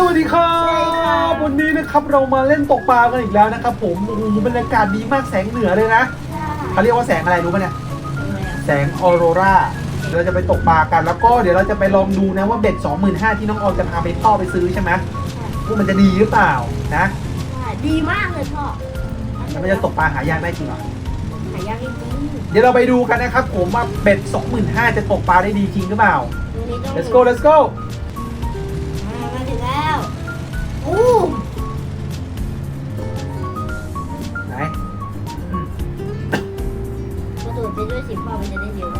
สวัสดีครัสวัสดีค่ะบวันนี้นะครับเรามาเล่นตกปลากันอีกแล้วนะครับ ผมโอ้โหบรรยากาศดีมากแสงเหนือเลยนะเขาเรียกว่าแสงอะไรรู้ป่ะเนี่ยแสงออโรราเดี๋ยวเราจะไปตกปลากันแล้วก็เดี๋ยวเราจะไปลองดูนะว่าเบ็ด25,000ที่น้องออมจะพาไปพ่อไปซื้อใช่ไหมว่ามันจะดีหรือเปล่านะดีมากเลยพ่อแล้วมันจะตกปลาหายากได้จริงเหรอหายากจริงเดี๋ยวเราไปดูกันนะครับ ผมว่าเบ็ด25,000จะตกปลาได้ดีจริงหรือเปล่าๆวันนี้ต้อง let's go let's go อู้ไหนกระโดดไปด้วยสิพ่อมันจะได้เร็ว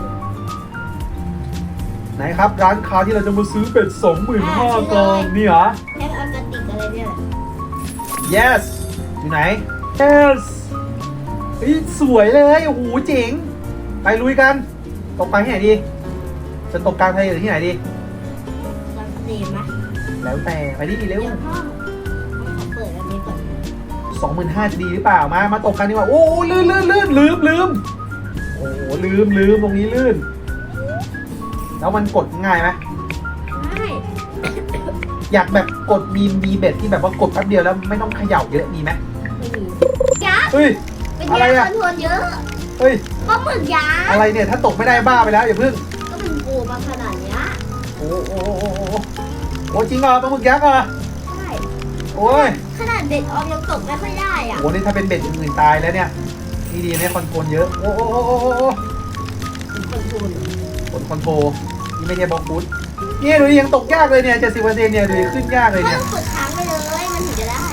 ไหนครับร้านค้าที่เราจะมาซื้อเป็ด25,000กันนี่เหรอแพ็คอากาติกอะไรเนี่ย yes อยู่ไหน yes เฮ้ยสวยเลยโอ้โหเจ๋ง ไปลุยกัน ตกปลาที่ไหนดี จะตกกลางทะเลหรือที่ไหนดี แล้วแต่ไปดิเร็วเดี๋ยวพ่อขอเปิดอันนี้ก่อนสองหมื่นห้าจะดีหรือเปล่ามา มาตกกันดีกว่าโอ้โหลื่นลื่นลื่นลืมลืมโอ้โหลืมลืมตรงนี้ลื่น แล้วมันกดง่ายไหมไม่อยากแบบกดมีมีเบ็ดที่แบบว่ากดแป๊บเดียวแล้วไม่ต้องเขย่าเยอะมีไหมไม่มียักษ์เฮ้ยเป็นอะไรยักษ์อะคอนโทรลเยอะเฮ้ยก็เหมือนยักษ์อะไรเนี่ยถ้าตกไม่ได้บ้าไปแล้วอย่าเพิ่งก็เป็นปูมาขนาดเนี้ยโอ้โหโอ้โหโอ้ โหโอ้จริงเหรอปลาหมึกยักษ์เหรอใช่โอ้ยขนาดเด็ดออมยังตกไม่ค่อยได้อะโอ้นี่ถ้าเป็นเบ็ดอื่นๆตายแล้วเนี่ยนี่ดีเนี่ยคอนโทรลเยอะโอ้โอ้โอ้โอ้โอ้โอ้เป็นคอนโทรลกดคอนโทรลนี่ไม่ใช่บล็อกฟุตเนี่ยดูดิยังตกยากเลยเนี่ยเจ็ดสิบเปอร์เซ็นต์เนี่ยดูดิขึ้นยากเลยไม่เนี่ยต้องกดค้างไปเลยมันถึงจะได้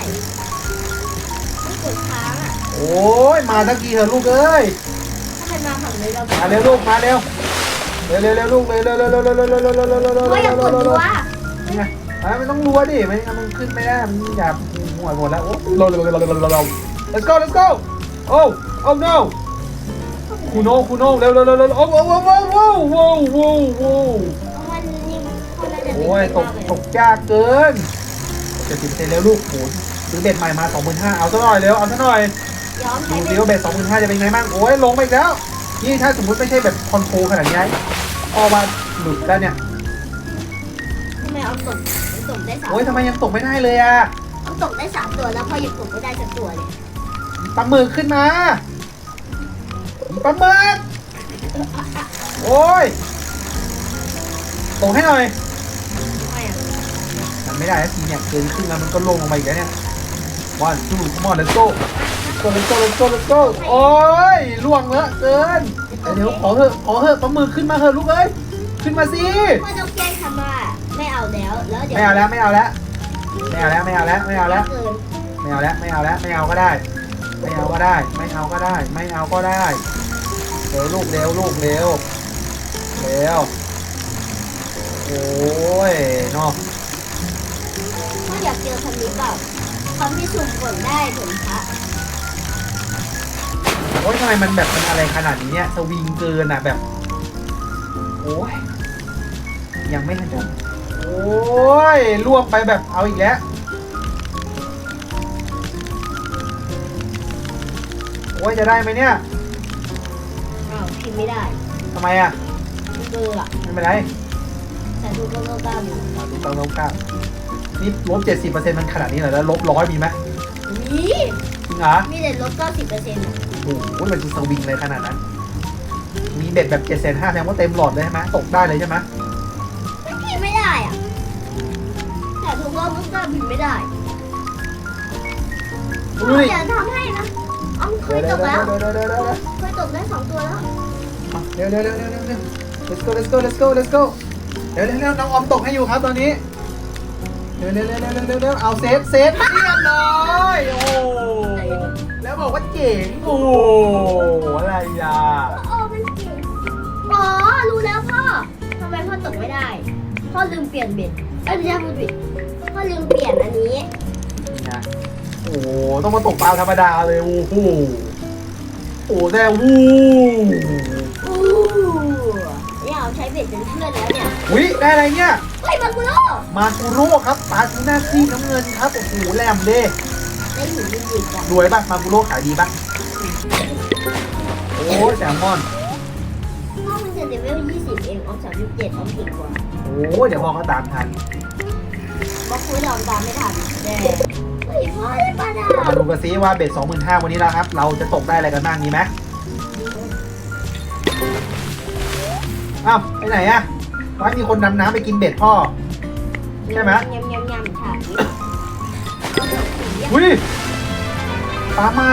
ไม่กดค้างอะโอ้ยมาสักทีเถอะลูกเอ้ยถ้าเป็นมาฝั่งนี้เรามาเร็วลูกมาเร็วเร็วเร็วเร็วลูกเร็วเร็วเร็วเร็วเร็วเร็วเร็วเร็วเร็วเร็วเร็วเร็วเพราะอย่ากดรัว นี่ไงอะมันต้องรัวดิไม่งั้นมันขึ้นไม่ได้มันหยาบหัวหมดแล้วโอ้เร็วเร็วเร็วเร็วเร็วเร็วเร็ว let's go let's go oh oh no คูโน่คูโนเร็วเร็วเร็วเร็วโอ้โหโอ้โหโอ้โหโอ้โหโอ้โหมันนี่คนละเด็ดโอ้ยตกตกยากเกินเจ็ดสิบเซนแล้วลูกโหซื้อเบ็ดใหม่มาสองหมื่นห้าเอาซะหน่อยเร็วเอาซะหน่อยดูดิว่าเบ็ดสองหมื่นห้าจะเป็นไงบ้างโอ้ยลงไปอีกแล้วนี่ถ้าสมมติไม่ใช่แบบคอนโทรขนาดนี้ออกมาหลุดแล้วเนี่ย ตกตกได้สามโอ้ยทำไมยังตกไม่ได้เลยอะเอาตกได้สามตัวแล้วพอยังตกไม่ได้สักตัวเลยปลาหมึกขึ้นมาปลาหมึกโอ้ยตกให้หน่อยทำไมอะมันไม่ได้แล้วทีเนี่ยเกินขึ้นมามันก็ลงลงไปอีกแล้วเนี่ย one two come on let's go let's go let's go let's go โอ้ยล่วงเลอะเกินเดี๋ยวขอเถอะขอเถอะปลาหมึกขึ้นมาเถอะลูกเอ้ยขึ้นมาสิ เดี๋ยวไม่เอาแล้วไม่เอาแล้วไม่เอาแล้วไม่เอาแล้วไม่เอาแล้วเกินไม่เอาแล้วไม่เอาแล้วไม่เอาก็ได้ ไม่เอาก็ได้ ไม่เอาก็ได้ ไม่เอาก็ได้เร็วลูกเร็วลูกเร็วเร็วโอ้ยเนาะพ่ออยากเจอคำนี้เปล่าคำที่สุ่มผลได้ผลพระโอ้ยทำไมมันแบบมันอะไรขนาดนี้เนี่ยสวิงเกินอะแบบโอ้ยยังไม่ทันจะ โอ้ยล่วงไปแบบเอาอีกแล้ว โอ้ยจะได้ไหมเนี่ยอ้าวพิมพ์ไม่ได้ทำไมอะมันเบอร์อะไม่เป็นไรแต่ดูก็เก้าอยู่อะดูตอนลบเก้านี่ลบเจ็ดสิบเปอร์เซ็นต์มันขนาดนี้เหรอแล้วลบร้อยมีไหมมีจริงเหรอมีแต่ลบเก้าสิบเปอร์เซ็นต์โอ้โหมันจะสวิงเลยขนาดนั้น มีเบ็ดแบบเจ็ดแสนห้าแสดงว่าเต็มหลอดเลยใช่ไหมตกได้เลยใช่ไหมไม่ ทุกรอบก็เก้าพิมพ์ไม่ได้ดูดิอย่าทำให้นะอ้อมเคเดี๋ยยวตเดี๋ยวกแล้วเดี๋ยวเดี๋ยวเดี๋ยวเดี๋ยวเคยตกได้สองตัวแล้วเร็วเร็วเร็วเร็วเร็วเร็ว let's go let's go let's go let's go เร็วเร็วเร็วน้องออมตกให้อยู่ครับตอนนี้เร็วเร็วเร็วเร็วเร็วเร็วเร็วเอาเซฟเซฟเรียบร้อยโอ้แล้วบอกว่าเจ๋งโอ้อะไรอะโอ้มันเก่งอ๋อรู้แล้วพ่อทำไมพ่อตกไม่ได้พ่อลืมเปลี่ยนเบ็ดเอ้ยไม่ใช่พูดผิดพ่อ ลืมเปลี่ยนอันนี้ นี่นะโอ้ต้องมาตกปลาธรรมดาเลยโอ้โหโอ้แต่วู้อู้เนี่ยเอาใช้เบ็ดเป็นเพื่อนแล้วเนี่ยอุ้ยได้อะไรเนี่ย เฮ้ยมากุโร่มาคูโร่ครับปลาทูน่าซีน้ำเงินครับโอ้โหแหลมเด้ได้หินดิบๆอะรวยป่ะมาคูโร่ขายดีป่ะโอ้แซลมอน พ่อมันจะเลเวล20 เองออม37ออมเก่งกว่า โอ้เดี๋ยวพอก็ตามทัน บล็อกคุยหลอมตามไม่ทันแน่เฮ้ยพ่อได้ปลาดาวมาดูกันซิว่าเบ็ด25,000วันนี้แล้วครับ เราจะตกได้อะไรกันบ้างดีไหมอ้าวไปไหนอะว่ามีคนดำน้ำไปกินเบ็ดพ่อ ใช่ไหม ยำยำยำค่ะอุ้ยปลาใหม่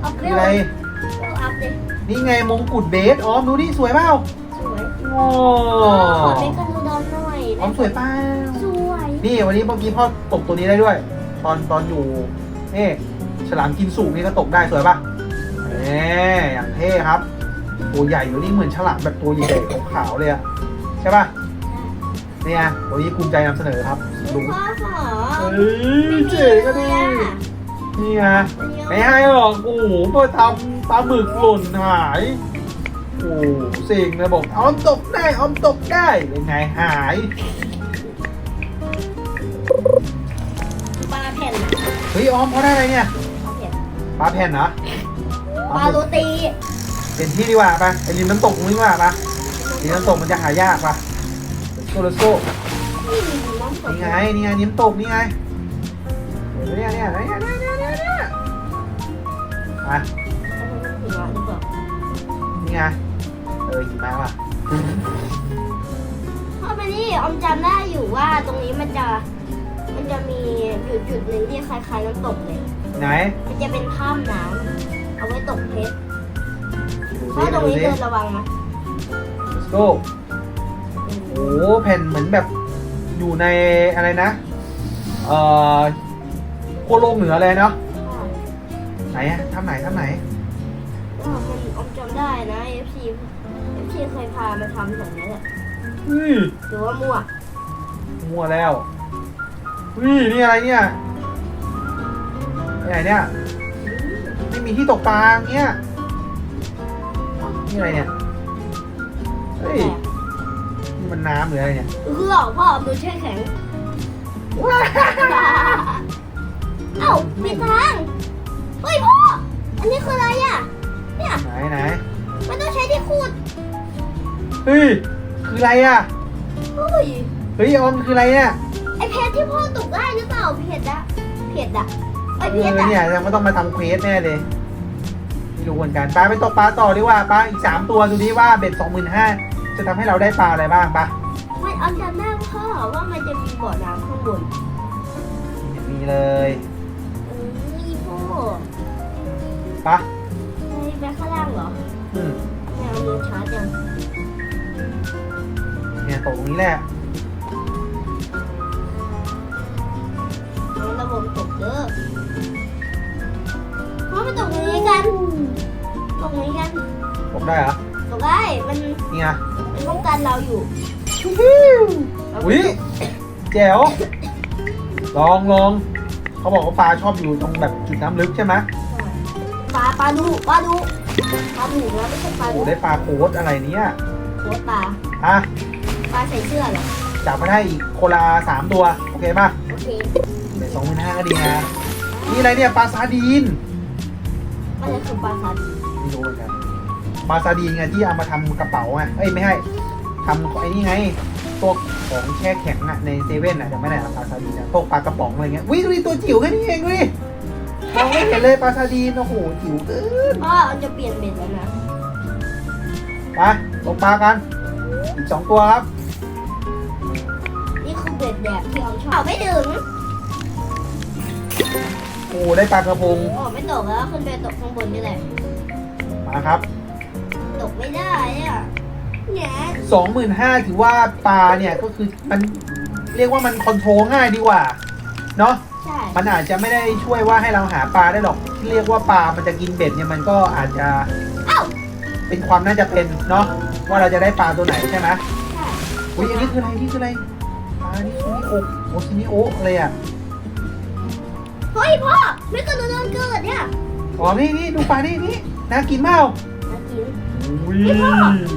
เอาเปคืรี้อยวอะไร เอาอัพเลยนี่ไงมงกุฎเบสออมดูดิสวยเปล่าสวยโอ้ขอเป็นกระดูดอนหน่อยออมสวยเปล่าสวย นี่วันนี้เมื่อกี้พ่อตกตัวนี้ได้ด้วย ตอนตอนอยู่นี่ฉลามกินสูงนี่ก็ตกได้สวยปะเอ๊อย่างเท่ครับ ตัวใหญ่อยู่นี่เหมือนฉลามแบบตัวใหญ่ๆขาวๆเลยอะใช่ปะเนี่ยวันนี้ภูมิใจนำเสนอครับลูลุกงพ่อขอเอ้ยเจ๋งก็ดีนี่ไงไม่ให้หรอกโอ้โหเพื่อทำปลาหมึกหล่นหายโอ้เสิงเลยบอกออมตกได้ออมตกได้เป็นไงหาย เฮ้ยออมเขาได้อะไรเนี่ยปลาแผ่นปลาแผ่นเหรอปลาโรตีเปลี่ยนที่ดีกว่าปะไอ้ริมน้ำตกตรงนี้ดีกว่าปะริมน้ำตกมันจะหายากปะโซโลโซนี่น้ำตกนี่ไงนี่ไงริมน้ำตกนี่ไงเห็นไหมเนี่ยเนี่ยเนี่ยเนี่ยเนี่ยเนี่ยเนี่ยอะหัวหรือเปล่านี่ไงเออหยิบมาว่ะพ่อไปนี่ออมจำได้อยู่ว่าตรงนี้มันจะ มันจะมีจุดจุดๆหนึ่งที่คล้ายๆน้ำตกเลย ไหนมันจะเป็นถ้ำน้ำเอาไว้ตกเพชรดูเพราะตรงสิดูนี้สิ เดินระวังนะโอ้โหแผ่นเหมือนแบบอยู่ในอะไรนะ เอ่อโคโลกเหนือเลยเนาะไหนอะทำไหนทำไหน ก็มันออมจำได้นะ FC FC เคยพามาทำแบบนี้แหละเฮ้ยหรือว่ามั่ว มั่วแล้ว เฮ้ยนี่อะไรเนี่ยไปไหนเนี่ย ไม่มีที่ตกปลาเงี้ยนี่อะไรเนี่ย เฮ้ย นี่มันน้ำหรืออะไรเนี่ยเออพ่อเอามือแช่แข็งว้าเอ้าปิดทางเฮ้ยพ่อ อันนี้คืออะไรอะ เนี่ยไหนไหนมันต้องใช้ที่ขูด เฮ้ย คืออะไรอะ เฮ้ย เฮ้ยออมคืออะไรเนี่ยไอ เพชรที่พ่อตกได้หรือเปล่าเพชรอะเพชรอะไอเอเพชรออะเนี่ยยังไม่ต้องมาทำเควสแน่เลยไม่รู้เหมือนกันปลาไปตกปลาต่อดีกว่าปลาอีกสามตัวดูดิว่าเบ็ดสองหมื่นห้าจะทำให้เราได้ปลาอะไรบ้างปะไม่เอาจำได้พ่อว่ามันจะมีบ่อน้ำข้างบนมีเลยเออนี่พ่อปะไปไปข้างล่างเหรอ อืมแมวเรือชาร์จยังเนี่ยตกตรงนี้แหละ ได้เหรอตกได้มันนี่ไงมันป้องกันเราอยู่อุ้ยแจ๋วลองลองเขาบอกว่าปลาชอบอยู่ตรงแบบจุดน้ำลึกใช่ไหมปลาปลาดุปลาดุปลาดุแล้วไม่ใช่ปลาโอ้ดุโหได้ปลาโคตอะไรเนี่ยโคตรปลาอะปลาใส่เสื้อเหรอจับมาได้อีกโคนละสามตัวโอเคป่ะโอเคเบ็ดสองหมื่นห้าก็ดีนะนี่อะไรเนี่ยปลาซาดีนมันจะคือปลาซาดีไม่รู้เหมือนกัน ปลาซาดีนไงที่เอามาทำกระเป๋าไงเอ้ยไม่ให้ทำไอ้นี่ไงตัวของแช่แข็งอะในเซเว่นอะจำไม่ได้หรอปลาซาดีนอะพวกปลากระป๋องอะไรเงี้ยวิดูดิตัวจิ๋วแค่นี้เองดูดิมองไม่เห็นเลยปลาซาดีนโอ้โหจิ๋วเกินพ่อมันจะเปลี่ยนเบ็ดแล้วนะไปตกปลากันอีกสองตัวครับ นี่คือเบ็ดแบบที่เราชอบไม่ถึงโอ้ได้ปลากระพงโอ้ไม่ตกแล้วขึ้นไปตกข้างบนนี่แหละมาครับ ตกไม่ได้อะเนี่ยสองหมื่นห้าถือว่าปลาเนี่ยก็คือมันเรียกว่ามันคอนโทรลง่ายดีกว่า เนาะใช่มันอาจจะไม่ได้ช่วยว่าให้เราหาปลาได้หรอกเรียกว่าปลามันจะกินเบ็ดเนี่ยมันก็อาจจะเอ้าเป็นความน่าจะเป็นเนาะว่าเราจะได้ปลาตัวไหนใช่ไหมใช่อุ้ยอันนี้คืออะไรนี่คืออะไรปลานี่คือนี่โอะโอซินิโอะอะไรอะเฮ้ยพ่อไม่กระโดดโดนเกิดเนี่ยอ๋อนี่นี่ดูปลานี่นี่น่ากินเปล่ามากิน อุ้ยนี่พ่อ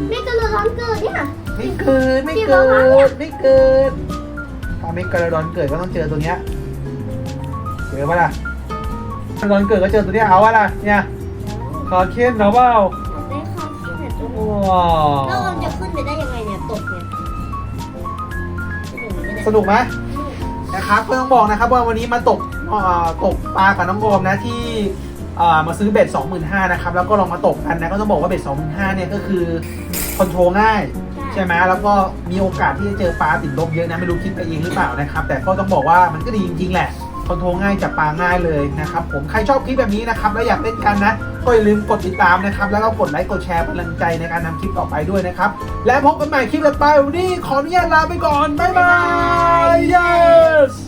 ไม่กระโดดโดนเกิดเนี่ย ไม่เกิดไม่เกิดไม่เกิดปลาเมกกาลาดอนเกิดก็ต้องเจอตัวเนี้ยเจอปะล่ะกาลาดอนเกิดก็เจอตัวเนี้ยเอาวะล่ะเนี่ยคาเคนเอาเปล่าได้ข้าวที่เผ็ดตัวว้าแล้ววมันจะขึ้นไปได้ยังไงเนี่ยตกเนี่ยเป็นอย่างนี้แหละสนุกไหมนะครับก็ต้องบอกนะครับว่าวันนี้มาตกเอ่อตกปลากับน้องโอมนะที่เอ่อ มาซื้อเบ็ด25,000นะครับ แล้วก็ลองมาตกกันนะ ก็ต้องบอกว่าเบ็ด25,000เนี่ยก็คือคอนโทรลง่าย ใช่ไหมแล้วก็มีโอกาสที่จะเจอปลาติดลมเยอะนะ ไม่รู้คิดไปเองหรือเปล่านะครับ แต่ก็ต้องบอกว่ามันก็ดีจริงๆแหละคอนโทรลง่ายจับปลาง่ายเลยนะครับ ผมใครชอบคลิปแบบนี้นะครับ แล้วอยากเล่นกันนะ ก็อย่าลืมกดติดตามนะครับ แล้วก็กดไลค์กดแชร์เป็นกำลังใจในการทำคลิปต่อไปด้วยนะครับ และพบกันใหม่คลิปต่อไปวันนี้ขออนุญาตลาไปก่อนบ๊ายบาย yes